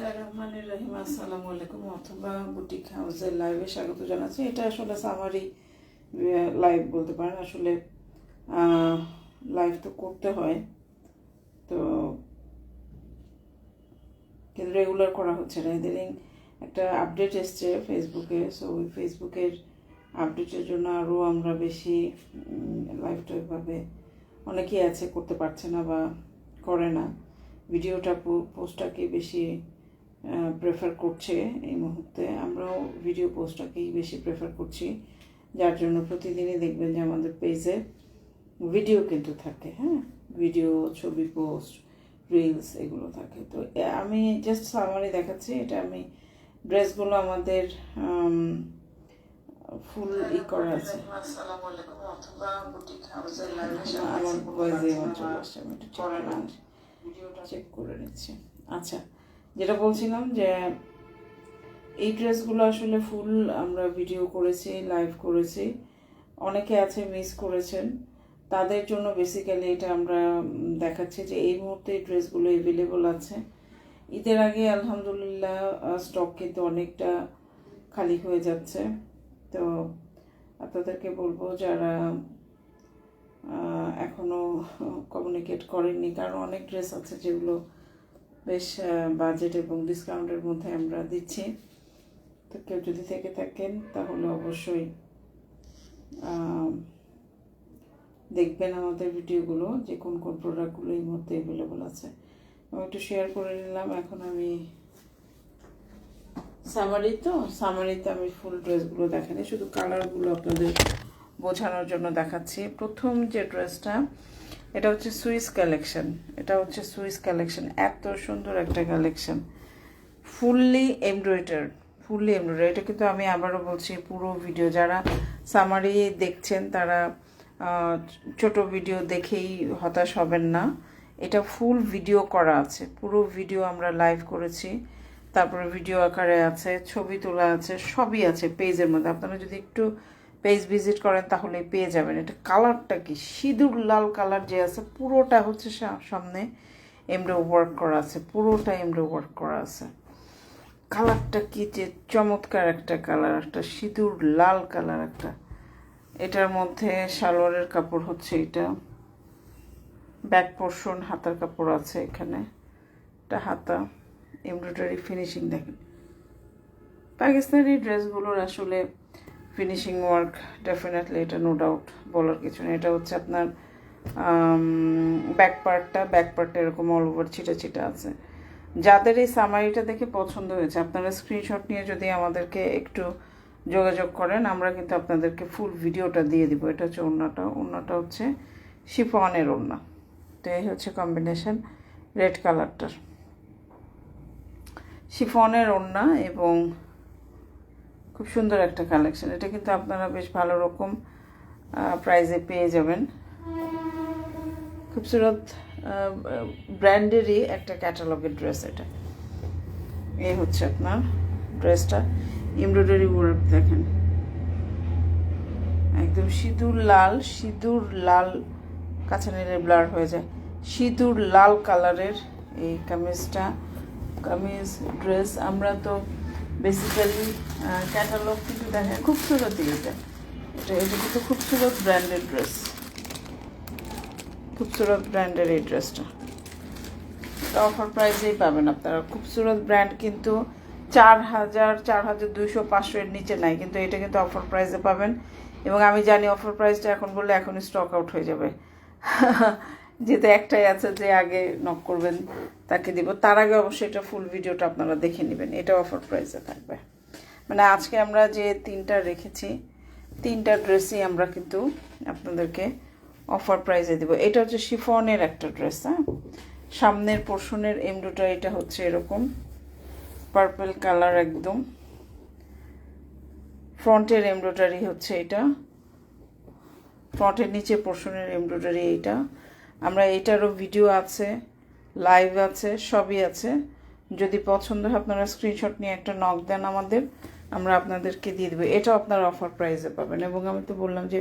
বিসমিল্লাহির রহমানির রহিম আসসালামু আলাইকুম অথবা বুটিক হাউসের লাইভে স্বাগত জানাচ্ছি। এটা আসলে সামারি লাইভ বলতে পারেন। আসলে লাইভ তো করতে হয়। তো কিন্তু রেগুলার করা হচ্ছে না। ইদানিং একটা আপডেট এসছে ফেসবুকে সো ওই ফেসবুকের আপডেটের জন্য আরও আমরা বেশি লাইভটা এভাবে অনেকেই আছে, করতে পারছে না বা করে না। ভিডিওটা পোস্টটাকে বেশি প্রেফার করছে এই মুহূর্তে। আমরাও ভিডিও পোস্টটাকেই বেশি প্রেফার করছি। যার জন্য প্রতিদিনই দেখবেন যে আমাদের পেজে ভিডিও কিন্তু থাকে হ্যাঁ? ভিডিও ছবি পোস্ট রিলস এগুলো থাকে। তো আমি জাস্ট সামারি দেখাচ্ছি। এটা আমি ড্রেসগুলো আমাদের ফুল ই করা আছে। আমার চলে আসছে। আমি একটু। চেক করে নিচ্ছি। আচ্ছা। যেটা বলছিলাম যে এই ড্রেসগুলো আসলে ফুল আমরা ভিডিও করেছি লাইভ করেছি। অনেকে আছে মিস করেছেন। তাদের জন্য বেসিক্যালি এটা আমরা দেখাচ্ছি যে এই মুহূর্তে এই ড্রেসগুলো এভেলেবল আছে। ঈদের আগে আলহামদুলিল্লাহ স্টক কিন্তু অনেকটা খালি হয়ে যাচ্ছে। তো আপনাদেরকে বলব যারা আহ, এখনও কমিউনিকেট করেননি কারণ অনেক ড্রেস আছে যেগুলো বেশ বাজেট এবং ডিসকাউন্টের মধ্যে আমরা দিচ্ছি। তো কেউ যদি থেকে থাকেন, তাহলে অবশ্যই দেখবেন আমাদের ভিডিওগুলো যে কোন কোন প্রোডাক্টগুলো এই মুহূর্তে অ্যাভেলেবল আছে। আমি একটু শেয়ার করে নিলাম, এখন আমি সামারি তো। সামারিতে আমি ফুল ড্রেসগুলো দেখানি শুধু কালারগুলো আপনাদের বোঝানোর জন্য দেখাচ্ছি। প্রথম যে ড্রেসটা এটা হচ্ছে সুইস কালেকশন। এটা হচ্ছে সুইস কালেকশন। এত সুন্দর একটা collection. Fully embroider fully embroider এটা কিন্তু আমি আবারও বলছি, পুরো ভিডিও যারা সামারি দেখছেন তারা ছোট ভিডিও দেখেই হতাশ হবেন না। এটা ফুল ভিডিও করা আছে। পুরো ভিডিও আমরা লাইভ করেছি। তারপরে ভিডিও আকারে আছে, ছবি তোলা আছে, সবই আছে পেজের মধ্যে। আপনারা যদি একটু পেজ ভিজিট করেন, তাহলে পেয়ে যাবেন। এটা কালারটা কি? সিঁদুর লাল কালার যে আছে, পুরোটা হচ্ছে সামনে এমব্রো ওয়ার্ক করা আছে, পুরোটা এমব্রো ওয়ার্ক করা আছে। কালারটা কি যে চমৎকার একটা কালার একটা সিঁদুর লাল কালার একটা। এটার মধ্যে সালোয়ারের কাপড় হচ্ছে এটা। ব্যাক পোর্শন হাতার কাপড় আছে এখানে। এটা হাতা এমব্রয়ডারি ফিনিশিং দেখেন। পাকিস্তানি ড্রেসগুলোর আসলে ফিনিশিং ওয়ার্ক ডেফিনেটলি এটা নো ডাউট বলার কিছু নেই। এটা হচ্ছে আপনার ব্যাক পার্টটা ব্যাক পার্টটা এরকম অল ওভার ছিটা ছিটা আছে। যাদের এই সামারিটা দেখে পছন্দ হয়েছে, আপনারা স্ক্রিনশট নিয়ে যদি আমাদেরকে একটু যোগাযোগ করেন, আমরা কিন্তু আপনাদেরকে ফুল ভিডিওটা দিয়ে দিব। এটা হচ্ছে ওড়নাটা ওড়নাটা হচ্ছে শিফনের ওড়না। তো এই হচ্ছে কম্বিনেশন রেড কালারটার শিফনের ওড়না এবং খুব সুন্দর একটা কালেকশন এটা কিন্তু আপনারা বেশ ভালো রকম প্রাইজে পেয়ে যাবেন। খুবসুরত ব্র্যান্ডেরই একটা ক্যাটালগের ড্রেস এটা। এই হচ্ছে আপনার ড্রেসটা এমব্রয়ডারি ওয়ার্ক দেখেন। একদম সিঁদুর লাল সিঁদুর লাল কাছে নিলে ব্লার হয়ে যায়। সিঁদুর লাল কালারের এই কামিজটা, কামিজ ড্রেস আমরা তো বেসিক্যালি ক্যাটালগ কিন্তু দেখেন খুবসুরত এটা। এটা এটা কিন্তু খুবসুরত ব্র্যান্ডেড ড্রেস খুবসুরত ব্র্যান্ডের এই ড্রেসটা অফার প্রাইসেই পাবেন আপনারা। খুবসুরত ব্র্যান্ড কিন্তু চার হাজার চার হাজার দুইশো পাঁচশো এর নিচে নাই, কিন্তু এটা কিন্তু অফার প্রাইসে পাবেন। এবং আমি জানি অফার প্রাইসটা এখন বললে এখনই স্টক আউট হয়ে যাবে। যেহেতু একটাই আছে যে আগে নক করবেন, তাকে দিব। তার আগে অবশ্যই এটা ফুল ভিডিওটা আপনারা দেখে নেবেন। এটা অফার প্রাইসে থাকবে। মানে আজকে আমরা যে তিনটা রেখেছি, তিনটা ড্রেসই আমরা কিন্তু আপনাদেরকে অফার প্রাইসে দিব। এটা হচ্ছে শিফনের একটা ড্রেস হ্যাঁ? সামনের পোর্শনের এমব্রয়ডারিটা হচ্ছে এরকম। পার্পল কালার একদম। ফ্রন্টের এমব্রয়ডারি হচ্ছে এটা। ফ্রন্টের নিচে পোর্শনের এমব্রয়ডারি এইটা। আমরা এটারও ভিডিও আছে লাইভ আছে, সবই আছে। যদি পছন্দ হয় আপনারা স্ক্রিনশট নিয়ে একটা নক দেন আমাদের, আমরা আপনাদেরকে দিয়ে দেবো। এটা আপনারা অফার প্রাইসে পাবেন এবং আমি তো বললাম যে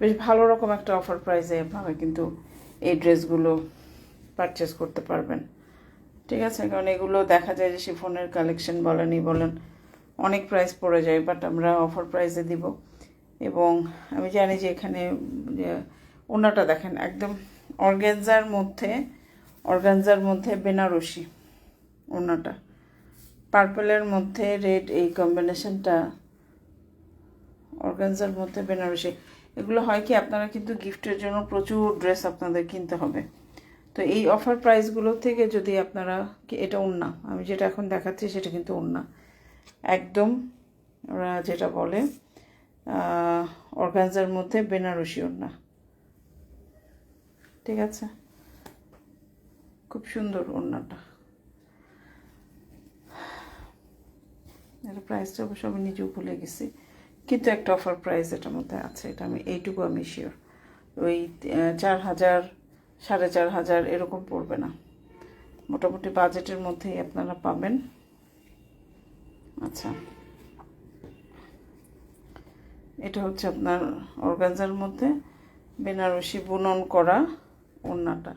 বেশ ভালো রকম একটা অফার প্রাইসে আপনারা কিন্তু এই ড্রেসগুলো পারচেস করতে পারবেন। ঠিক আছে? কারণ এগুলো দেখা যায় যে শিফনের কালেকশন বলেনই বলেন, অনেক প্রাইস পড়ে যায় বাট আমরা অফার প্রাইসে দিব। এবং আমি জানি যে এখানে ওনাটা দেখেন, একদম অর্গ্যানজার মধ্যে অর্গ্যানজার মধ্যে বেনারসি ওনাটা পার্পেলের মধ্যে রেড এই কম্বিনেশনটা, অর্গানজার মধ্যে বেনারসি। এগুলো হয় কি, আপনারা কিন্তু গিফটের জন্য প্রচুর ড্রেস আপনাদের কিনতে হবে। তো এই অফার প্রাইসগুলো থেকে যদি আপনারা এটা ওড়না, আমি যেটা এখন দেখাচ্ছি সেটা কিন্তু ওড়না। একদম ওরা যেটা বলে অর্গানজার মধ্যে বেনারসি ওড়না। ঠিক আছে। খুব সুন্দর ওড়নাটা। এর প্রাইসটা অবশ্য আমি নিজেও ভুলে গেছি। কিন্তু একটা অফার প্রাইস এটার মধ্যে আছে, এটা আমি এইটুকু আমি শিওর ওই চার হাজার, সাড়ে চার হাজার এরকম পড়বে না। মোটামুটি বাজেটের মধ্যেই আপনারা পাবেন। আচ্ছা। এটা হচ্ছে আপনার অর্গানজার মধ্যে বেনারসি বুনন করা। ওড়নাটা।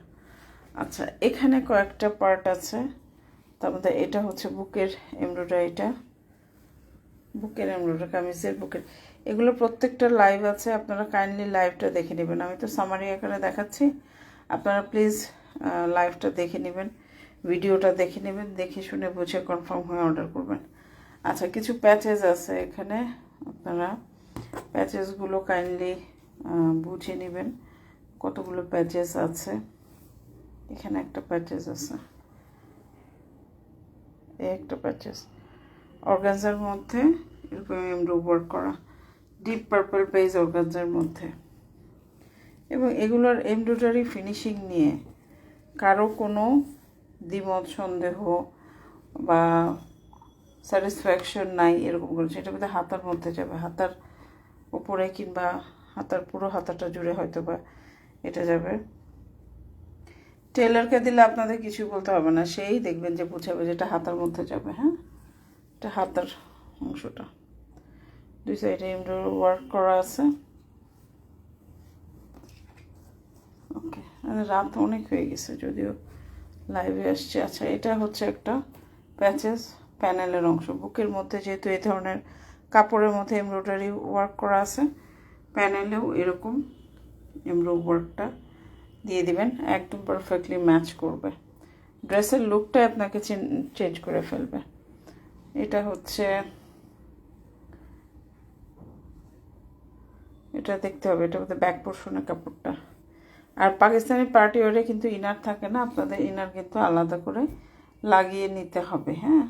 আচ্ছা এখানে কয়েকটা পার্ট আছে। তার মধ্যে এটা হচ্ছে বুকের এমব্রয়ডারিটা বুকের এমব্রয়ডারি, কামিজের বুকের। এগুলো প্রত্যেকটা লাইভ আছে, আপনারা কাইন্ডলি লাইভটা দেখে নেবেন। আমি তো সামারি আকারে দেখাচ্ছি। আপনারা প্লিজ লাইভটা দেখে নেবেন ভিডিওটা দেখে নেবেন, দেখে শুনে বুঝে কনফার্ম হয়ে অর্ডার করবেন। আচ্ছা কিছু প্যাচেস আছে এখানে। আপনারা প্যাচেসগুলো কাইন্ডলি বুঝে নেবেন। কতগুলো প্যাচেস আছে? এখানে একটা প্যাচেস আছে। এই একটা প্যাচেস অর্গানজার মধ্যে এরকম এমব্রো ওয়ার্ক করা। ডিপ পার্পল পেজ অর্গানজার মধ্যে। এবং এগুলোর এমব্রয়ডারি ফিনিশিং নিয়ে কারও কোনো দ্বিমত, সন্দেহ বা স্যাটিসফ্যাকশন নাই এরকম করে। সেটা মধ্যে হাতার মধ্যে যাবে। হাতার উপরে কিংবা হাতার পুরো হাতাটা জুড়ে হয়তো বা এটা যাবে। টেলারকে দিলে আপনাদের কিছু বলতে হবে না, সেই দেখবেন যে বুঝাবে যেটা হাতার মধ্যে যাবে হ্যাঁ? এটা হাতার অংশটা। দুই সাইডে এমব্রয়ডারি ওয়ার্ক করা আছে। ওকে রাত অনেক হয়ে গেছে, যদিও লাইভে আসছে। আচ্ছা এটা হচ্ছে একটা প্যাচেস প্যানেলের অংশ। বুকের মধ্যে যেহেতু এই ধরনের কাপড়ের মধ্যে এমব্রয়ডারি ওয়ার্ক করা আছে প্যানেলেও এরকম এমব্রো ওয়ার্কটা দিয়ে দিবেন, একদম পারফেক্টলি ম্যাচ করবে। ড্রেসের লুকটা আপনাকে চেঞ্জ করে ফেলবে। এটা হচ্ছে, এটা দেখতে হবে, এটা মধ্যে ব্যাক পোর্শনের কাপড়টা। আর পাকিস্তানি পার্টি ওয়ারে কিন্তু ইনার থাকে না, আপনাদের ইনার কিন্তু আলাদা করে লাগিয়ে নিতে হবে হ্যাঁ?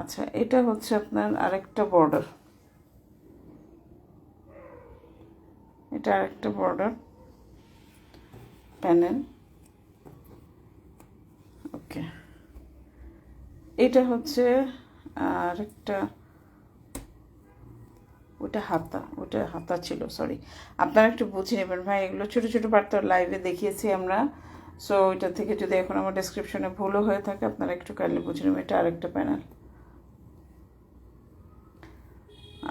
আচ্ছা এটা হচ্ছে আপনার আরেকটা বর্ডার এটা আরেকটা বর্ডার প্যানেল ওকে এটা হচ্ছে আরেকটা ওটা হাতা ওটা হাতা ছিল সরি আপনারা একটু বুঝে নেবেন, ভাই, এগুলো ছোটো ছোটো পার্ট তো লাইভে দেখিয়েছি আমরা। সো ওইটা থেকে যদি এখন আমার ডেসক্রিপশনে ভুলও হয়ে থাকে, আপনারা একটু কাইন্ডলি বুঝে নেবেন, এটা আরেকটা প্যানেল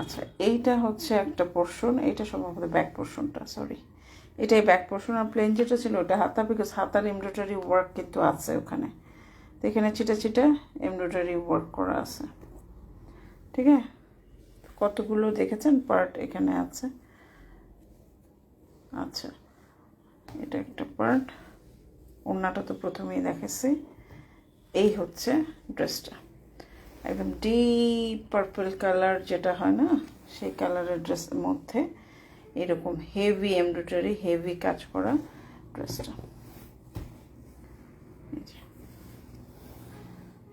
আচ্ছা এইটা হচ্ছে একটা পোর্শন এইটা সম্ভবত ব্যাক পোর্শনটা সরি এটাই ব্যাক পোর্শন আর প্লেন যেটা ছিল ওটা হাতা বিকজ হাতার এমব্রয়ডারি ওয়ার্ক কিন্তু আছে ওখানে। তো এখানে ছিটা ছিটা এমব্রয়ডারি ওয়ার্ক করা আছে। ঠিক আছে? কতগুলো দেখেছেন? পার্ট এখানে আছে। আচ্ছা এটা একটা পার্ট ওড়নাটা তো প্রথমেই দেখেছি এই হচ্ছে ড্রেসটা একদম ডিপ পার্পল কালার যেটা হয় না, সেই কালারের ড্রেসের মধ্যে এরকম হেভি এমব্রয়ডারি হেভি কাজ করা ড্রেসটা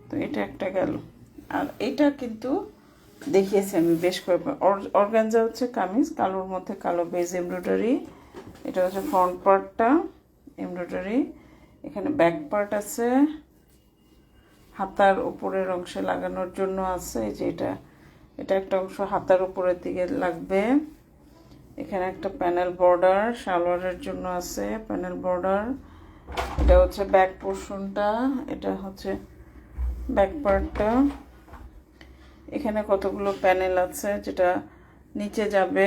তো এটা একটা গেল। আর এটা কিন্তু দেখিয়েছি আমি বেশ কয়েকবার অর্গানজা হচ্ছে কামিজ, কালোর মধ্যে কালো বেজ এমব্রয়ডারি এটা হচ্ছে ফ্রন্ট পার্টটা এমব্রয়ডারি এখানে ব্যাক পার্ট আছে হাতার উপরের অংশে লাগানোর জন্য আছে যে এটা এটা একটা অংশ হাতার উপরের দিকে লাগবে। এখানে একটা প্যানেল বর্ডার, সালোয়ারের জন্য আছে প্যানেল বর্ডার। এটা হচ্ছে ব্যাক পোর্শনটা, এটা হচ্ছে ব্যাক পার্টটা। এখানে কতগুলো প্যানেল আছে যেটা নিচে যাবে।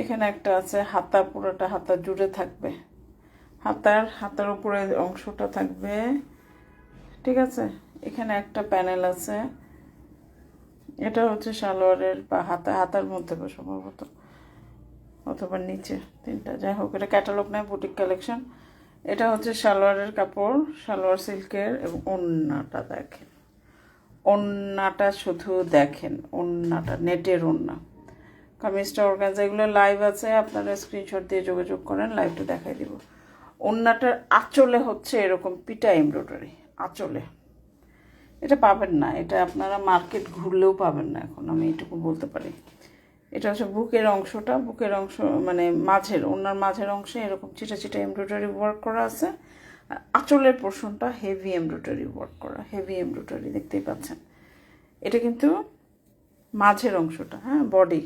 এখানে একটা আছে হাতা, পুরোটা হাতা জুড়ে থাকবে। হাতার হাতার উপরে অংশটা থাকবে। ঠিক আছে? এখানে একটা প্যানেল আছে। এটা হচ্ছে সালোয়ারের বা হাতা হাতার মধ্যে সম্ভবত। অথবা নিচে তিনটা। যাই হোক, এটা ক্যাটালগ নেয় বুটিক কালেকশন এটা হচ্ছে সালোয়ারের কাপড়, সালোয়ার সিল্কের এবং ওন্নাটা দেখেন। ওন্নাটা শুধু দেখেন, ওন্নাটা, নেটের ওন্না। কামিজটা অর্গানজা এগুলো লাইভ আছে। আপনারা স্ক্রিনশট দিয়ে যোগাযোগ করেন লাইভটা দেখাই দিব। ওন্নাটার আঁচলে হচ্ছে এরকম পিটা এমব্রয়ডারি আঁচলে। এটা পাবেন না, এটা আপনারা মার্কেট ঘুরলেও পাবেন না এখন, আমি এটুকু বলতে পারি। এটা হচ্ছে বুকের অংশটা, বুকের অংশ মানে মাঝের, ওনার মাঝের অংশে এরকম চিটা চিটা এমব্রয়ডারি ওয়ার্ক করা আছে। আর আঁচলের পোর্শনটা হেভি এমব্রয়ডারি ওয়ার্ক করা, হেভি এমব্রয়ডারি, দেখতেই পাচ্ছেন। এটা কিন্তু মাঝের অংশটা হ্যাঁ বডি।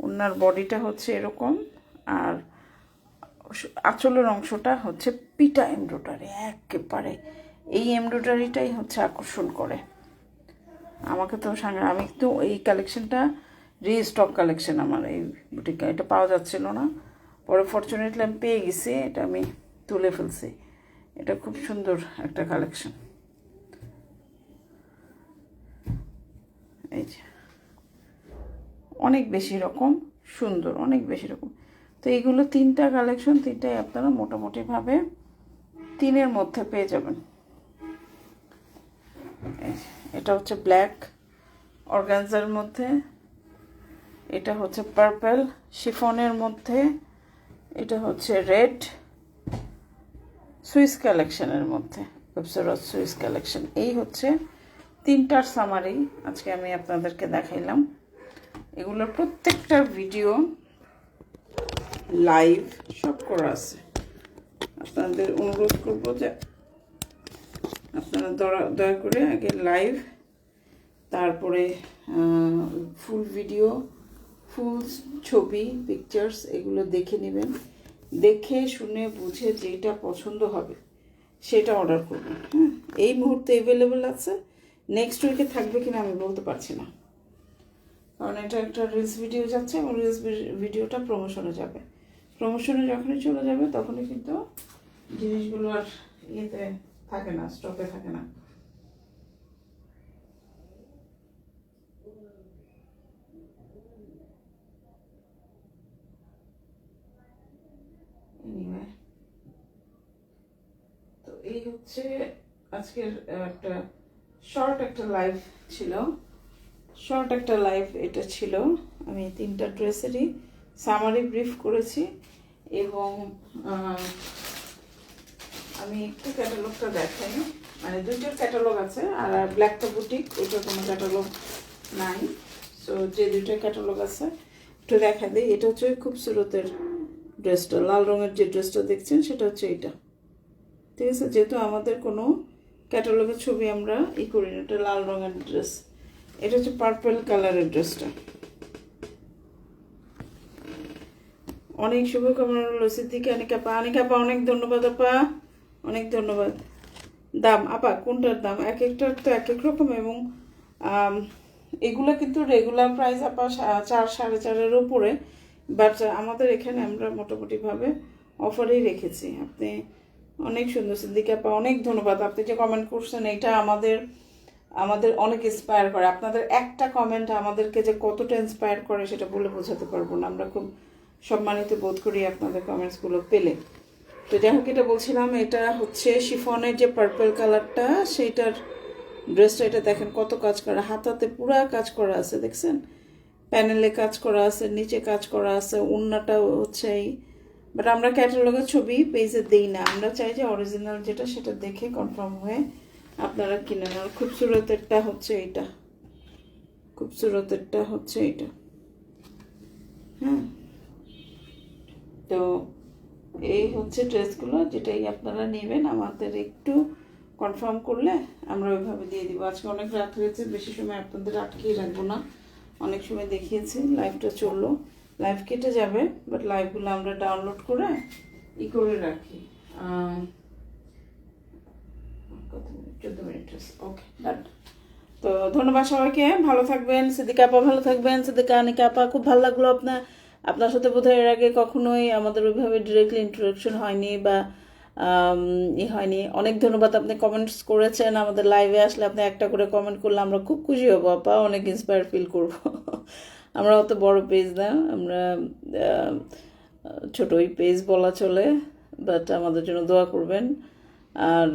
ওনার বডিটা হচ্ছে এরকম, আর আঁচলের অংশটা হচ্ছে পিটা এমব্রয়ডারি, একেবারে এই এমব্রয়ডারিটাই হচ্ছে আকর্ষণ করে। আমাকে তো সাংঘা আমি তো এই কালেকশনটা রিস্টক কালেকশন আমার, এই বুটিকা এটা পাওয়া যাচ্ছিল না। পরে ফর্চুনেটলি আমি পেয়ে গেছি, এটা আমি তুলে ফেলছি। এটা খুব সুন্দর একটা কালেকশন এই যে। অনেক বেশি রকম, সুন্দর, অনেক বেশি রকম। তো এইগুলো তিনটা কালেকশন তিনটাই আপনারা মোটামুটিভাবে তিনের মধ্যে পেয়ে যাবেন। এটা হচ্ছে ব্ল্যাক অর্গানজার মধ্যে, এটা হচ্ছে পার্পল শিফনের মধ্যে, এটা হচ্ছে রেড সুইস কালেকশনের মধ্যে খুবসুরত সুইস কালেকশন এই হচ্ছে তিনটার সামারি আজকে আমি আপনাদেরকে দেখাইলাম। এগুলোর প্রত্যেকটার ভিডিও লাইভ সব করা আছে। আপনাদের অনুরোধ করব যে আপনারা দয়া- করে আগে লাইভ তারপরে ফুল ভিডিও ফুল ছবি পিকচার্স এগুলো দেখে নেবেন। দেখে শুনে বুঝে যেটা পছন্দ হবে, সেটা অর্ডার করবেন হ্যাঁ? এই মুহূর্তে অ্যাভেলেবেল আছে। নেক্সট উইকে থাকবে কিনা আমি বলতে পারছি না। কারণ এটা একটা রিলস ভিডিও যাচ্ছে, এবং রিলস ভিডিওটা প্রমোশনে যাবে। প্রমোশনে যখনই চলে যাবে, তখনই কিন্তু জিনিসগুলো আর ইয়েতে থাকে না স্টকে থাকে না। তো এই হচ্ছে আজকের একটা শর্ট একটা লাইভ ছিল। শর্ট একটা লাইভ এটা ছিল। আমি তিনটা ড্রেসেরই সামারি ব্রিফ করেছি এবং আহ, আমি একটু ক্যাটালগটা দেখাই মানে দুইটার ক্যাটালগ আছে, আর ব্ল্যাকটা বুটিক ওইটার কোনো ক্যাটালগ নাই। সো যে দুইটা ক্যাটালগ আছে, একটু দেখা দিই। এটা হচ্ছে খুব সুরতের ড্রেসটা, লাল রঙের যে ড্রেসটা দেখছেন, সেটা হচ্ছে এটা। ঠিক আছে? যেহেতু আমাদের কোনো ক্যাটালগের ছবি আমরা ই করি না, এটা লাল রঙের ড্রেস। এটা হচ্ছে পার্পল কালারের ড্রেসটা। অনেক শুভকামনা রইল সিদ্দিকে। অনেক আপা অনেক আপা অনেক ধন্যবাদ, আপা। অনেক ধন্যবাদ। দাম, আপা, কোনটার দাম? এক একটার তো এক এক রকম এবং এগুলো কিন্তু রেগুলার প্রাইস আপা চার, সাড়ে চারের উপরে বাট আমাদের এখানে আমরা মোটামুটিভাবে অফারেই রেখেছি। আপনি অনেক সুন্দর সিদ্দিক আপা, অনেক ধন্যবাদ। আপনি যে কমেন্ট করছেন, এটা আমাদের আমাদের অনেক ইন্সপায়ার করে। আপনাদের একটা কমেন্ট আমাদেরকে যে কতটা ইন্সপায়ার করে, সেটা বলে বোঝাতে পারব না। আমরা খুব সম্মানিত বোধ করি আপনাদের কমেন্টসগুলো পেলে। তো যাই হোক, এটা বলছিলাম, এটা হচ্ছে শিফনের যে পার্পল কালারটা সেইটার ড্রেসটা এটা দেখেন কত কাজ করা। হাতাতে পুরা কাজ করা আছে, দেখছেন? প্যানেলে কাজ করা আছে, নিচে কাজ করা আছে উন্নাটা হচ্ছে এই বাট আমরা ক্যাটালগের ছবি পেজে দেই না। আমরা চাই যে অরিজিনাল যেটা, সেটা দেখে কনফার্ম হয়ে আপনারা কিনে নেন। খুবসুরতেরটা হচ্ছে এইটা। খুবসুরতেরটা হচ্ছে এইটা। হ্যাঁ? তো হচ্ছে ড্রেসগুলো যেটাই আপনারা নেবেন, আমাদের একটু কনফার্ম করলে আমরা ওইভাবে দিয়ে দিব। আজকে অনেক রাত হয়েছে, বেশি সময় আপনাদের আটকেই রাখব না। অনেক সময় দেখিয়েছি লাইভটা চলল। লাইভ কেটে যাবে বাট লাইভগুলো আমরা ডাউনলোড করে ই করে রাখি। মিনিট? মিনিট ওকে তো ধন্যবাদ সবাইকে। ভালো থাকবেন। সিদ্দিকা আপা ভালো থাকবেন। সিদ্দিকা, আনিকা আপা, খুব ভালো লাগল আপনার আপনার সাথে বোধহয় এর আগে কখনোই আমাদের ওইভাবে ডিরেক্টলি ইন্ট্রোডাকশন হয়নি বা ই হয়নি। অনেক ধন্যবাদ আপনি কমেন্টস করেছেন আমাদের লাইভে আসলে আপনি একটা করে কমেন্ট করলে আমরা খুব খুশি হব, আপা। অনেক ইন্সপায়ার ফিল করব। আমরা অত বড় পেজ না, আমরা ছোটোই পেজ বলা চলে বাট আমাদের জন্য দোয়া করবেন। আর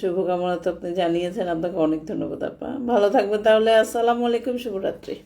শুভকামনা তো আপনি জানিয়েছেন। আপনাকে অনেক ধন্যবাদ, আপা। ভালো থাকবেন তাহলে। আসসালামু আলাইকুম, শুভরাত্রি।